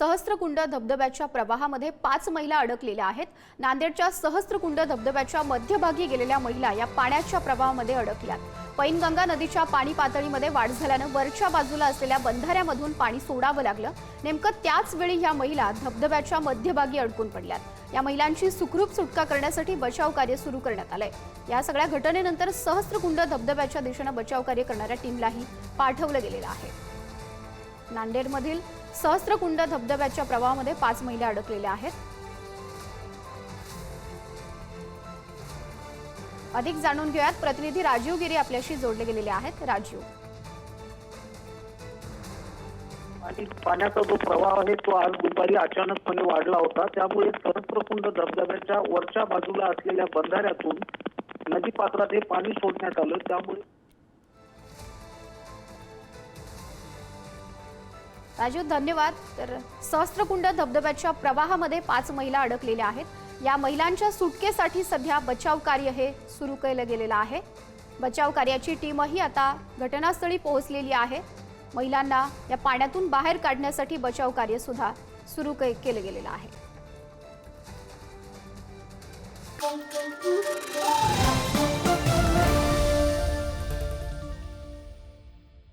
सहस्त्रकुंड धबधब्याच्या प्रवाहामध्ये पाच महिला अडकलेल्या आहेत. नांदेडच्या सहस्त्रकुंड धबधब्याच्या मध्यभागी गेलेल्या महिला या पाण्याच्या प्रवाहामध्ये अडकल्यात. पैनगंगा नदीच्या पाणी पातळीमध्ये वाढ झाल्यानं वरच्या बाजूला असलेल्या बंधाऱ्यामधून पाणी सोडावं लागलं. नेमकं त्याच वेळी ह्या महिला धबधब्याच्या मध्यभागी अडकून पडल्यात. या महिलांची सुखरूप सुटका करण्यासाठी बचाव कार्य सुरू करण्यात आलंय. या सगळ्या घटनेनंतर सहस्त्रकुंड धबधब्याच्या दिशेनं बचाव कार्य करणाऱ्या टीमलाही पाठवलं गेलेलं आहे. नांदेडमधील सहस्त्रकुंड धबधब्याच्या प्रवाहामध्ये पाच महिला अडकलेल्या आहेत. अधिक जाणून घेऊयात प्रतिनिधी राजीव गिरी आपल्याशी जोडले गेलेले आहेत. राजीव. आणि पाण्याचा जो प्रवाह आहे तो आज दुपारी अचानकपणे वाढला होता. त्यामुळे सहस्त्रकुंड धबधब्याच्या वरच्या बाजूला असलेल्या बंधाऱ्यातून नदी पात्रात हे पाणी सोडण्यात आलं. त्यामुळे राजीव धन्यवाद. तर सहस्त्रकुंड धबधब्याच्या प्रवाहामध्ये पाच महिला अडकलेल्या आहेत. या महिलांच्या सुटकेसाठी सध्या बचाव कार्य हे सुरू केलं गेलेलं आहे. बचाव कार्याची टीमही आता घटनास्थळी पोहोचलेली आहे. महिलांना या पाण्यातून बाहेर काढण्यासाठी बचाव कार्य सुद्धा सुरू के- केलं गेलेलं आहे.